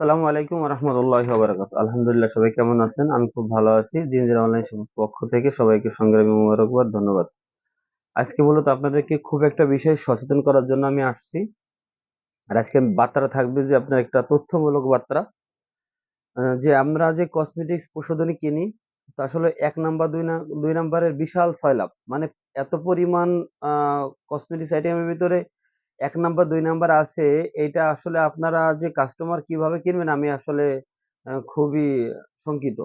আসসালামু আলাইকুম রহমতুল্লাহ বারাকাত আলহামদুলিল্লাহ, সবাই কেমন আছেন? আমি খুব ভালো আছি। জিনজির অনলাইন পক্ষ থেকে সবাইকে সংগ্রামী মোবারকবাদ ধন্যবাদ। আজকে মূলত আপনাদেরকে খুব একটা বিষয় সচেতন করার জন্য আমি আসছি। আর আজকে বার্তাটা থাকবে যে আপনার একটা তথ্যমূলক বার্তা যে আমরা যে কসমেটিক্স প্রসাধনী কিনি, তা আসলে এক নাম্বার, দুই না, দুই নাম্বারের বিশাল সয়লাভ মানে এত পরিমাণ কসমেটিক্স আইটেমের ভিতরে এক নাম্বার, দুই নাম্বার আছে। এটা আসলে আপনারা যে কাস্টমার কীভাবে কিনবেন আমি আসলে খুবই শঙ্কিত।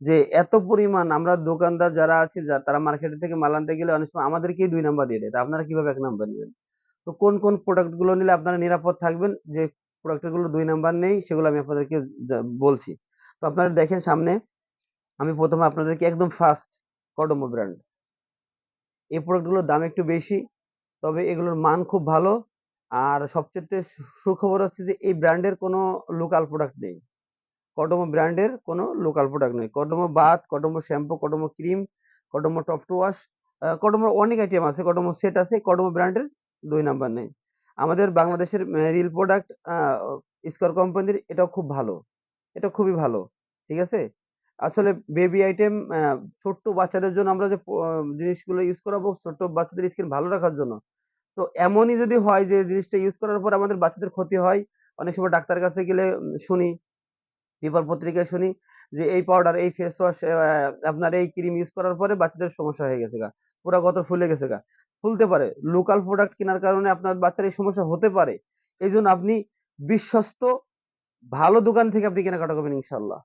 যে এত পরিমাণ আমরা দোকানদার যারা আছে, যা, তারা মার্কেট থেকে মাল আনতে গেলে অনেক সময় আমাদেরকেই দুই নাম্বার দিয়ে দেয়। আপনারা কীভাবে এক নাম্বার নেবেন? তো কোন কোন প্রোডাক্টগুলো নিলে আপনারা নিরাপদ থাকবেন? যে প্রোডাক্টগুলো দুই নাম্বার নেই, সেগুলো আমি আপনাদেরকে বলছি। তো আপনারা দেখেন সামনে, আমি প্রথমে আপনাদেরকে একদম ফার্স্ট কডমো ব্র্যান্ড এই প্রোডাক্টগুলোর দাম একটু বেশি, তবে এগুলোর মান খুব ভালো। আর সবচেয়ে সুখবর হচ্ছে যে, এই ব্র্যান্ডের কোনো লোকাল প্রোডাক্ট নেই। কডমো ব্র্যান্ডের কোনো লোকাল প্রোডাক্ট নেই। Kodomo bath Kodomo shampoo Kodomo cream Kodomo top to wash কডমোর অনেক আইটেম আছে কডমো সেট আছে কডমো ব্র্যান্ডের দুই নাম্বার নেই। আমাদের বাংলাদেশের রিল প্রোডাক্ট স্কোয়ার কোম্পানির এটাও খুব ভালো। এটা খুবই ভালো, ঠিক আছে? আসলে বেবি আইটেম ছোট্ট বাচ্চাদের জন্য আমরা যে জিনিসগুলো ইউজ করাবো, ছোট্ট বাচ্চাদের স্কিন ভালো রাখার জন্য তো এমনই যদি হয় যে জিনিসটা ইউজ করার পর আমাদের বাচ্চাদের ক্ষতি হয়, অনেক সময় ডাক্তারের কাছে গেলে শুনি পেপার পত্রিকায় শুনি যে এই পাউডার এই ফেস ওয়াশ আপনার এই ক্রিম ইউজ করার পরে বাচ্চাদের সমস্যা হয়ে গেছে গা। পুরা গত ফুলে গেছে গা। ফুলতে পারে। লোকাল প্রোডাক্ট কেনার কারণে আপনার বাচ্চার এই সমস্যা হতে পারে। এই জন্য আপনি বিশ্বস্ত, ভালো দোকান থেকে আপনি কেনাকাটা করবেন ইনশাল্লাহ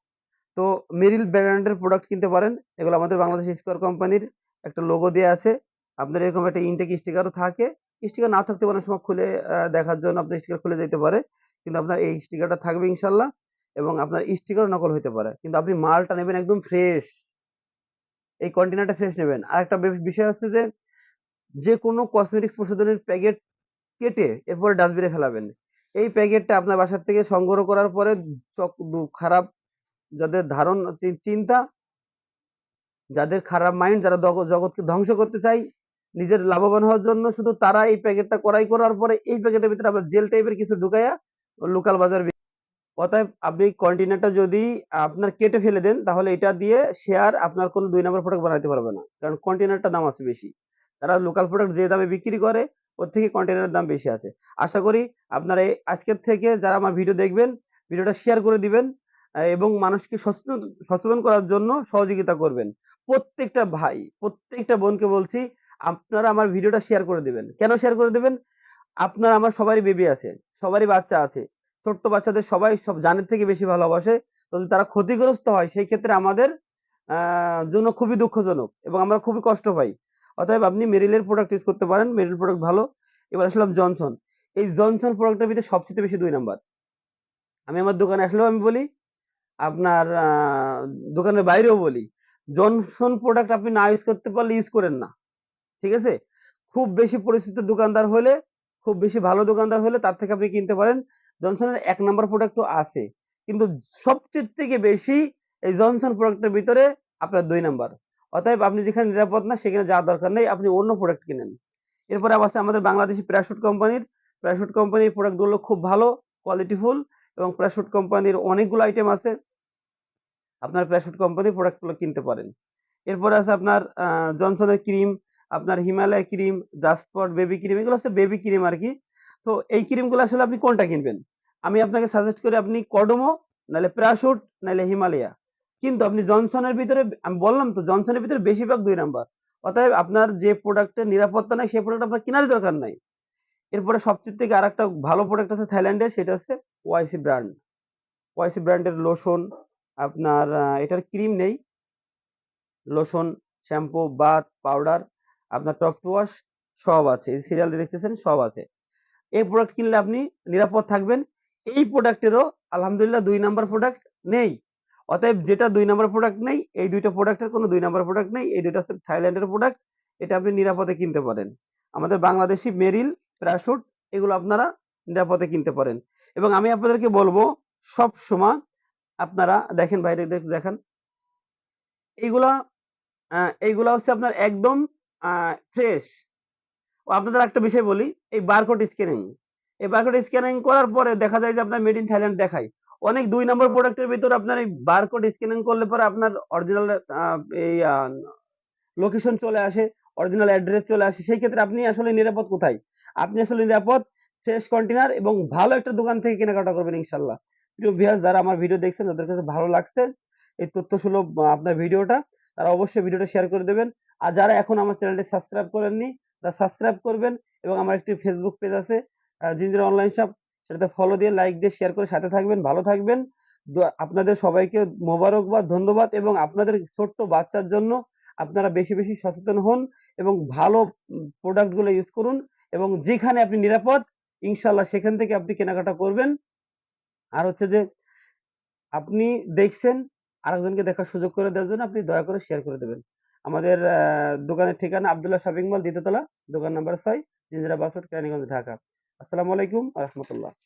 তো মেরিল ব্র্যান্ডের প্রোডাক্ট কিনতে পারেন। এগুলো আমাদের বাংলাদেশ স্কোয়ার কোম্পানির একটা লোগো দেওয়া আছে। আপনার এরকম একটা ইনটেক স্টিকারও থাকে। স্টিকার না থাকতে অনেক সময় খুলে দেখার জন্য আপনার স্টিকার খুলে যেতে পারে। কিন্তু আপনার এই স্টিকারটা থাকবে ইনশাল্লাহ এবং আপনার স্টিকার নকল হতে পারে। কিন্তু আপনি মালটা নেবেন একদম ফ্রেশ এই কন্টেনারটা ফ্রেশ নেবেন। আর একটা বিষয় আছে যে যে কোনো কসমেটিক্স প্রসাধনের প্যাকেট কেটে এরপরে ডাস্টবিনে ফেলাবেন। এই প্যাকেটটা আপনার বাসার থেকে সংগ্রহ করার পরে খারাপ যাদের ধারণ চিন্তা, যাদের খারাপ মাইন্ড যারা জগৎকে ধ্বংস করতে চায় নিজের লাভবান হওয়ার জন্য শুধু তারা এই প্যাকেটটা করাই করার পরে এই প্যাকেটের ভিতরে আবার জেল টাইপের কিছু ঢুকাইয়া লোকাল বাজার অতএব আপনি কন্টেনারটা যদি আপনার কেটে ফেলে দেন, তাহলে এটা দিয়ে শেয়ার আপনার কোনো দুই নম্বর প্রোডাক্ট বানাতে পারবে না। কারণ কন্টেনারটা দাম আছে বেশি। তারা লোকাল প্রোডাক্ট যে দামে বিক্রি করে, ওর থেকে কন্টেনারের দাম বেশি আছে। আশা করি আপনারা এই আজকের থেকে যারা আমার ভিডিও দেখবেন ভিডিওটা শেয়ার করে দিবেন এবং মানুষকে সচেতন সচেতন করার জন্য সহযোগিতা করবেন। প্রত্যেকটা ভাই, প্রত্যেকটা বোনকে বলছি আপনারা আমার ভিডিওটা শেয়ার করে দিবেন। কেন শেয়ার করে দিবেন? আপনার আমার সবারই বেবি আছে, সবারই বাচ্চা আছে, ছোট্ট বাচ্চাদের সবাই সব জানের থেকে বেশি ভালোবাসে, যদি তারা ক্ষতিগ্রস্ত হয়, সেই ক্ষেত্রে আমাদের জন্য খুবই দুঃখজনক এবং আমরা খুবই কষ্ট পাই। অতএব আপনি মেরিলের প্রোডাক্ট ইউজ করতে পারেন, মেরিল প্রোডাক্ট ভালো। এবার আসলাম জনসন। এই জনসন প্রোডাক্টের ভিতরে সবচেয়ে বেশি দুই নাম্বার আমি আমার দোকানে আসলেও আমি বলি, আপনার দোকানের বাইরেও বলি, জনসন প্রোডাক্ট আপনি না ইউজ করতে পারলে ইউজ করেন না। ঠিক আছে? খুব বেশি পরিচিত দোকানদার হলে, খুব বেশি ভালো দোকানদার হলে তার থেকে আপনি কিনতে পারেন। জনসনের এক নাম্বার প্রোডাক্টও আছে। কিন্তু সবচেয়ে থেকে বেশি এই জনসন প্রোডাক্টের ভিতরে আপনার দুই নাম্বার। অতএব আপনি যেখানে নিরাপদ না, সেখানে যাওয়ার দরকার নেই, আপনি অন্য প্রোডাক্ট কিনেন। এরপরে আছে আমাদের বাংলাদেশি প্যারাশুট কোম্পানির প্যারাশুট কোম্পানির প্রোডাক্টগুলো খুব ভালো কোয়ালিটিফুল এবং প্যারাশুট কোম্পানির অনেকগুলো আইটেম আছে। আপনার প্যারাশুট কোম্পানির প্রোডাক্টগুলো কিনতে পারেন। এরপরে আছে আপনার জনসনের ক্রিম আপনার হিমালয় ক্রিম জাস্টপট বেবি ক্রিম, এগুলো হচ্ছে বেবি ক্রিম আর কি তো এই ক্রিমগুলো আসলে আপনি কোনটা কিনবেন? আমি আপনাকে সাজেস্ট করি আপনি কডমো নাহলে প্যারাশুট নাহলে হিমালয়া। কিন্তু আপনি জনসনের ভিতরে, আমি বললাম তো, জনসনের ভিতরে বেশিরভাগ দুই নাম্বার। অতএব আপনার যে প্রোডাক্টের নিরাপত্তা নাই, সেই প্রোডাক্ট আপনার কেনার দরকার নাই। এরপরে সবচেয়ে থেকে আরেকটা ভালো প্রোডাক্ট আছে থাইল্যান্ডের সেটা হচ্ছে ওয়াইসি ব্র্যান্ড। ওয়াইসি ব্র্যান্ডের লোশন, আপনার এটার ক্রিম নেই। লোশন, শ্যাম্পু, বাথ, পাউডার আপনার টপ টু ওয়াশ সব আছে। এই সিরিয়াল দেখতেছেন, সব আছে। এই প্রোডাক্ট কিনলে আপনি নিরাপদ থাকবেন। এই প্রোডাক্টেরও আলহামদুলিল্লাহ দুই নাম্বার প্রোডাক্ট নেই। অতএব যেটা দুই নাম্বার প্রোডাক্ট নেই, এই দুইটা প্রোডাক্টের কোনো দুই নাম্বার প্রোডাক্ট নেই, এই দুইটা হচ্ছে থাইল্যান্ডের প্রোডাক্ট এটা আপনি নিরাপদে কিনতে পারেন। আমাদের বাংলাদেশি মেরিল প্যারাশুট এগুলো আপনারা নিরাপদে কিনতে পারেন। এবং আমি আপনাদেরকে বলব, সব সময় আপনারা দেখেন, বাইরে দেখ- দেখেন। এইগুলা এইগুলা হচ্ছে আপনার একদম ফ্রেশ ও আপনাদের একটা বিষয় বলি, এই বারকোড স্ক্যানিং এই বারকোড স্ক্যানিং করার পরে দেখা যায় যে আপনার মেড ইন থাইল্যান্ড দেখায়। অনেক দুই নম্বর প্রোডাক্টের ভিতর আপনার এই বারকোড স্ক্যানিং করলে পরে আপনার অরিজিনাল এই লোকেশন চলে আসে অরিজিনাল অ্যাড্রেস চলে আসে। সেই ক্ষেত্রে আপনি আসলে নিরাপদ কোথায়? আপনি আসলে নিরাপদ ফ্রেশ কন্টেনার এবং ভালো একটা দোকান থেকে কেনাকাটা করবেন ইনশাল্লাহ প্রিয় ভিউয়ার্স যারা আমার ভিডিও দেখছেন যাদের কাছে ভালো লাগছে। এই তথ্য সুলভ আপনার ভিডিওটা, তারা অবশ্যই ভিডিওটা শেয়ার করে দেবেন। আর যারা এখন আমার চ্যানেলটি সাবস্ক্রাইব করেননি, তারা সাবস্ক্রাইব করবেন এবং আমার একটি ফেসবুক পেজ আছে জিঞ্জির অনলাইন শপ সেটাতে ফলো দিয়ে লাইক দিয়ে শেয়ার করে সাথে থাকবেন, ভালো থাকবেন। আপনাদের সবাইকে মোবারকবাদ ধন্যবাদ এবং আপনাদের ছোট্ট বাচ্চার জন্য আপনারা বেশি বেশি সচেতন হন এবং ভালো প্রোডাক্টগুলো ইউজ করুন এবং যেখানে আপনি নিরাপদ ইনশাল্লাহ সেখান থেকে আপনি কেনাকাটা করবেন। আর হচ্ছে যে, আপনি দেখছেন আরেকজনকে দেখার সুযোগ করে দেওয়ার জন্য আপনি দয়া করে শেয়ার করে দেবেন। আমাদের দোকানের ঠিকানা আবদুল্লাহ শপিং মল দ্বিতীয়তলা দোকান নাম্বার ছয়, জিঞ্জিরা বাসট কেরানীগঞ্জ, ঢাকা। আসসালামু আলাইকুম রহমতুল্লাহ।